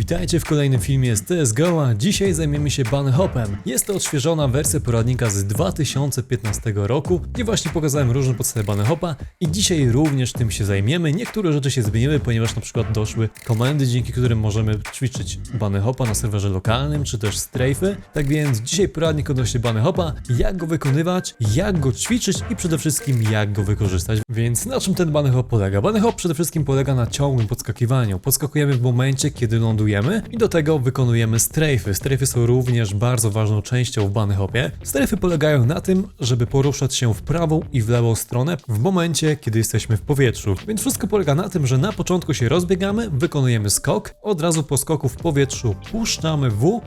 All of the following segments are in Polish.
Witajcie w kolejnym filmie z CSGO, a dzisiaj zajmiemy się bunny hopem. Jest to odświeżona wersja poradnika z 2015 roku, gdzie właśnie pokazałem różne podstawy bunny hopa i dzisiaj również tym się zajmiemy. Niektóre rzeczy się zmieniły, ponieważ na przykład doszły komendy, dzięki którym możemy ćwiczyć bunny hopa na serwerze lokalnym, czy też strajfy. Tak więc dzisiaj poradnik odnośnie bunny hopa, jak go wykonywać, jak go ćwiczyć i przede wszystkim jak go wykorzystać. Więc na czym ten bunny hop polega? Bunny hop przede wszystkim polega na ciągłym podskakiwaniu. Podskakujemy w momencie, kiedy lądujemy i do tego wykonujemy strajfy. Strajfy są również bardzo ważną częścią w bunny hopie. Strajfy polegają na tym, żeby poruszać się w prawą i w lewą stronę w momencie, kiedy jesteśmy w powietrzu. Więc wszystko polega na tym, że na początku się rozbiegamy, wykonujemy skok, od razu po skoku w powietrzu puszczamy W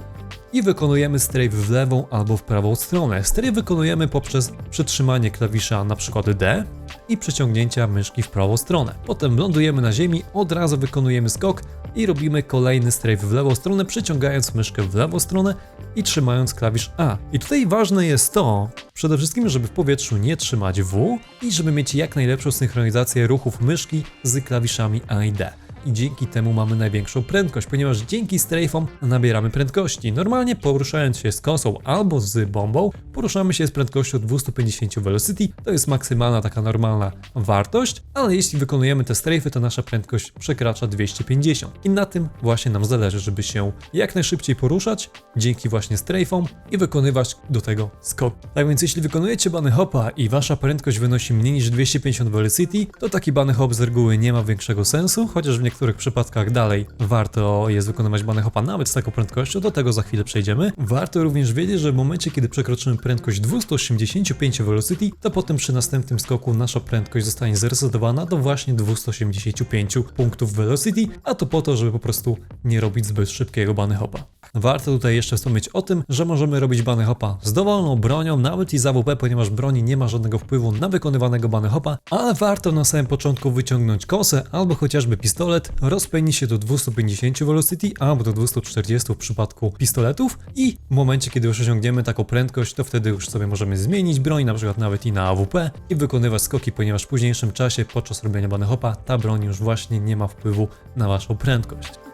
i wykonujemy strafe w lewą albo w prawą stronę. Strafe wykonujemy poprzez przytrzymanie klawisza przykład D i przeciągnięcia myszki w prawą stronę. Potem lądujemy na ziemi, od razu wykonujemy skok i robimy kolejny strafe w lewą stronę, przyciągając myszkę w lewą stronę i trzymając klawisz A. I tutaj ważne jest to, przede wszystkim, żeby w powietrzu nie trzymać W i żeby mieć jak najlepszą synchronizację ruchów myszki z klawiszami A i D i dzięki temu mamy największą prędkość, ponieważ dzięki strafom nabieramy prędkości. Normalnie poruszając się z kosą albo z bombą, poruszamy się z prędkością 250 velocity, to jest maksymalna taka normalna wartość, ale jeśli wykonujemy te strafy, to nasza prędkość przekracza 250. I na tym właśnie nam zależy, żeby się jak najszybciej poruszać dzięki właśnie strafom i wykonywać do tego skok. Tak więc jeśli wykonujecie bunny hopa i wasza prędkość wynosi mniej niż 250 velocity, to taki bunny hop z reguły nie ma większego sensu, chociaż w niektórych przypadkach dalej warto jest wykonywać bunny hopa nawet z taką prędkością, do tego za chwilę przejdziemy. Warto również wiedzieć, że w momencie, kiedy przekroczymy prędkość 285 velocity, to potem przy następnym skoku nasza prędkość zostanie zresetowana do właśnie 285 punktów velocity, a to po to, żeby po prostu nie robić zbyt szybkiego bunny hopa. Warto tutaj jeszcze wspomnieć o tym, że możemy robić bunny hopa z dowolną bronią, nawet i z AWP, ponieważ broni nie ma żadnego wpływu na wykonywanego bunny hopa, ale warto na samym początku wyciągnąć kosę albo chociażby pistolet, rozpędzić się do 250 velocity albo do 240 w przypadku pistoletów i w momencie, kiedy już osiągniemy taką prędkość, to wtedy już sobie możemy zmienić broń, na przykład nawet i na AWP i wykonywać skoki, ponieważ w późniejszym czasie, podczas robienia bunny hopa, ta broń już właśnie nie ma wpływu na waszą prędkość.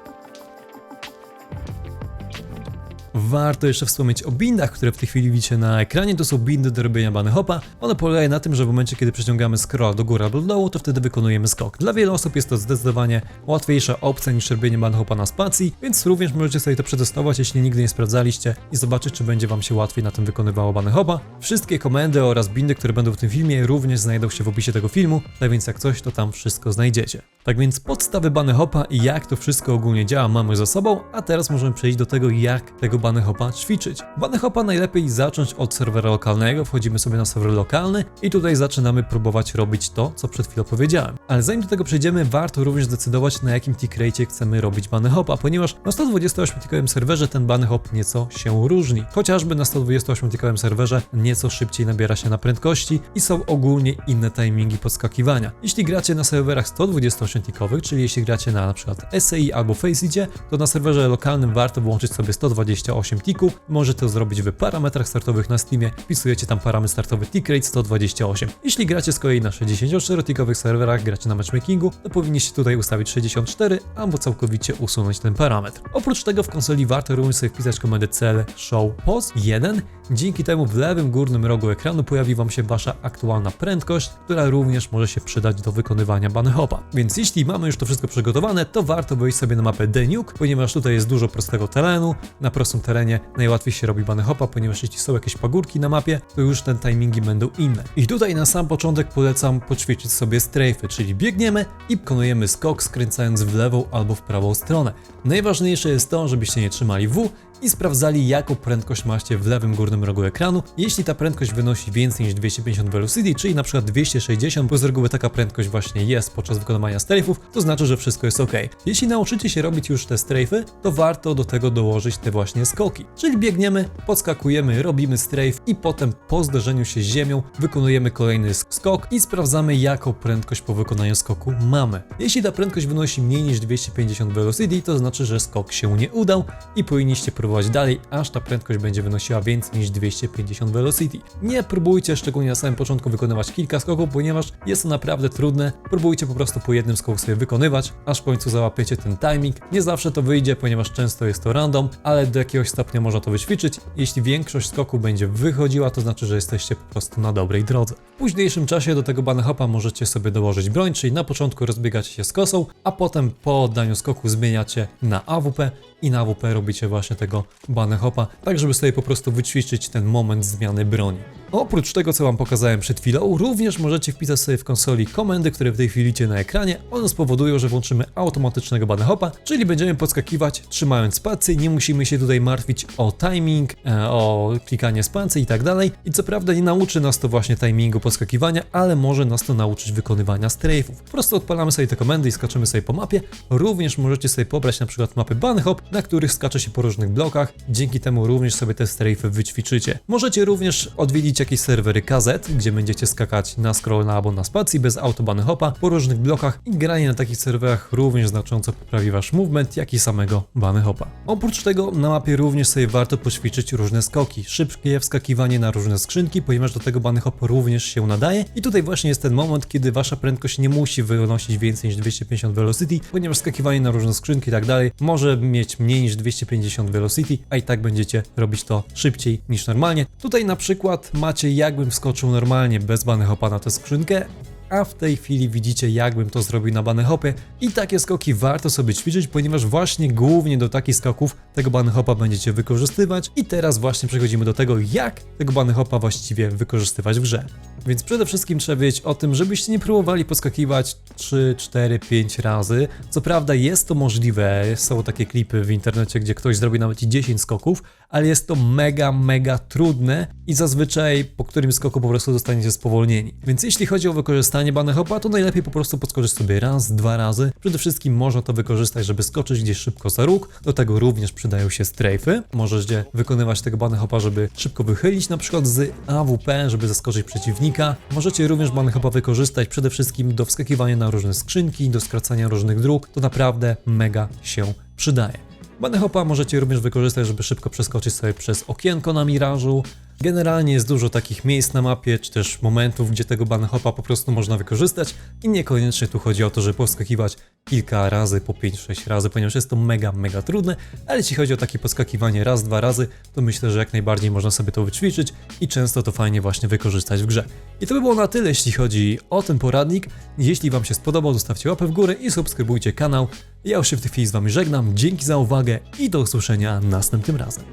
Warto jeszcze wspomnieć o bindach, które w tej chwili widzicie na ekranie. To są bindy do robienia bunny hopa. One polegają na tym, że w momencie, kiedy przeciągamy scroll do góry albo do dołu, to wtedy wykonujemy skok. Dla wielu osób jest to zdecydowanie łatwiejsza opcja niż robienie bunny hopa na spacji, więc również możecie sobie to przetestować, jeśli nigdy nie sprawdzaliście i zobaczyć, czy będzie wam się łatwiej na tym wykonywało bunny hopa. Wszystkie komendy oraz bindy, które będą w tym filmie, również znajdą się w opisie tego filmu, tak więc jak coś, to tam wszystko znajdziecie. Tak więc podstawy bunny hopa i jak to wszystko ogólnie działa mamy za sobą, a teraz możemy przejść do tego, jak tego bunny hopa ćwiczyć. Bunny hopa najlepiej zacząć od serwera lokalnego, wchodzimy sobie na serwer lokalny i tutaj zaczynamy próbować robić to, co przed chwilą powiedziałem. Ale zanim do tego przejdziemy, warto również zdecydować, na jakim tickrate chcemy robić bunny hopa, ponieważ na 128 tickowym serwerze ten bunny hop nieco się różni. Chociażby na 128 tickowym serwerze nieco szybciej nabiera się na prędkości i są ogólnie inne timingi podskakiwania. Jeśli gracie na serwerach 128 tickowych, czyli jeśli gracie na np. SEI albo Faceidzie, to na serwerze lokalnym warto włączyć sobie 128 tików. Możecie to zrobić w parametrach startowych na Steamie. Wpisujecie tam parametr startowy tick rate 128. Jeśli gracie z kolei na 64-tikowych serwerach, gracie na matchmakingu, to powinniście tutaj ustawić 64 albo całkowicie usunąć ten parametr. Oprócz tego w konsoli warto również sobie wpisać komendę cel show pos 1. Dzięki temu w lewym górnym rogu ekranu pojawi Wam się Wasza aktualna prędkość, która również może się przydać do wykonywania bunny hopa. Więc jeśli mamy już to wszystko przygotowane, to warto wejść sobie na mapę Denuke, ponieważ tutaj jest dużo prostego terenu. Na prostym terenie najłatwiej się robi bunny hopa, ponieważ jeśli są jakieś pagórki na mapie, to już te timingi będą inne. I tutaj na sam początek polecam poćwiczyć sobie strajfy, czyli biegniemy i wykonujemy skok skręcając w lewą albo w prawą stronę. Najważniejsze jest to, żebyście nie trzymali W i sprawdzali jaką prędkość macie w lewym górnym rogu ekranu. Jeśli ta prędkość wynosi więcej niż 250 velocity, czyli na przykład 260, bo z reguły taka prędkość właśnie jest podczas wykonywania strafe'ów, to znaczy, że wszystko jest ok. Jeśli nauczycie się robić już te strafy, to warto do tego dołożyć te właśnie skoki. Czyli biegniemy, podskakujemy, robimy strafe i potem po zderzeniu się z ziemią wykonujemy kolejny skok i sprawdzamy jaką prędkość po wykonaniu skoku mamy. Jeśli ta prędkość wynosi mniej niż 250 velocity, to znaczy, że skok się nie udał i powinniście próbować dalej, aż ta prędkość będzie wynosiła więcej niż niż 250 velocity. Nie próbujcie szczególnie na samym początku wykonywać kilka skoków, ponieważ jest to naprawdę trudne. Próbujcie po prostu po jednym skoku sobie wykonywać, aż w końcu załapiecie ten timing. Nie zawsze to wyjdzie, ponieważ często jest to random, ale do jakiegoś stopnia można to wyćwiczyć. Jeśli większość skoku będzie wychodziła, to znaczy, że jesteście po prostu na dobrej drodze. W późniejszym czasie do tego bunny hopa możecie sobie dołożyć broń, czyli na początku rozbiegacie się z kosą, a potem po oddaniu skoku zmieniacie na AWP i na AWP robicie właśnie tego bunny hopa, tak żeby sobie po prostu wyćwiczyć ten moment zmiany broni. Oprócz tego, co Wam pokazałem przed chwilą, również możecie wpisać sobie w konsoli komendy, które w tej chwili widzicie na ekranie. One spowodują, że włączymy automatycznego bunny hopa, czyli będziemy podskakiwać trzymając spację, nie musimy się tutaj martwić o timing, e, o klikanie spacji i tak dalej. I co prawda nie nauczy nas to właśnie timingu podskakiwania, ale może nas to nauczyć wykonywania strafe'ów. Po prostu odpalamy sobie te komendy i skaczemy sobie po mapie. Również możecie sobie pobrać na przykład mapy bunny hop, na których skacze się po różnych blokach. Dzięki temu również sobie te strafe'y wyćwiczycie. Możecie również odwiedzić jakieś serwery KZ, gdzie będziecie skakać na scroll albo na spacji bez auto bunny hopa po różnych blokach i granie na takich serwerach również znacząco poprawi wasz movement, jak i samego bunny hopa. Oprócz tego na mapie również sobie warto poćwiczyć różne skoki, szybkie wskakiwanie na różne skrzynki, ponieważ do tego bunny hop również się nadaje i tutaj właśnie jest ten moment, kiedy wasza prędkość nie musi wynosić więcej niż 250 velocity, ponieważ skakiwanie na różne skrzynki i tak dalej może mieć mniej niż 250 velocity, a i tak będziecie robić to szybciej niż normalnie. Tutaj na przykład macie jakbym wskoczył normalnie bez bunny hopa na tę skrzynkę, a w tej chwili widzicie jakbym to zrobił na hopie i takie skoki warto sobie ćwiczyć, ponieważ właśnie głównie do takich skoków tego bunny hopa będziecie wykorzystywać i teraz właśnie przechodzimy do tego, jak tego bunny hopa właściwie wykorzystywać w grze. Więc przede wszystkim trzeba wiedzieć o tym, żebyście nie próbowali podskakiwać 3, 4, 5 razy. Co prawda jest to możliwe, są takie klipy w internecie, gdzie ktoś zrobi nawet i 10 skoków, ale jest to mega, mega trudne i zazwyczaj po którym skoku po prostu zostaniecie spowolnieni. Więc jeśli chodzi o wykorzystanie bunny hopa, to najlepiej po prostu podskoczyć sobie raz, dwa razy. Przede wszystkim można to wykorzystać, żeby skoczyć gdzieś szybko za róg. Do tego również przydają się strajfy. Możecie wykonywać tego bunny hopa, żeby szybko wychylić na przykład z AWP, żeby zaskoczyć przeciwnika. Możecie również bunny hopa wykorzystać przede wszystkim do wskakiwania na różne skrzynki, do skracania różnych dróg. To naprawdę mega się przydaje. Bunny hopa możecie również wykorzystać, żeby szybko przeskoczyć sobie przez okienko na mirażu. Generalnie jest dużo takich miejsc na mapie, czy też momentów, gdzie tego bunny hopa po prostu można wykorzystać i niekoniecznie tu chodzi o to, żeby poskakiwać kilka razy, po 5-6 razy, ponieważ jest to mega, mega trudne, ale jeśli chodzi o takie poskakiwanie raz, dwa razy, to myślę, że jak najbardziej można sobie to wyćwiczyć i często to fajnie właśnie wykorzystać w grze. I to by było na tyle, jeśli chodzi o ten poradnik. Jeśli Wam się spodobał, zostawcie łapę w górę i subskrybujcie kanał. Ja już się w tej chwili z Wami żegnam, dzięki za uwagę i do usłyszenia następnym razem.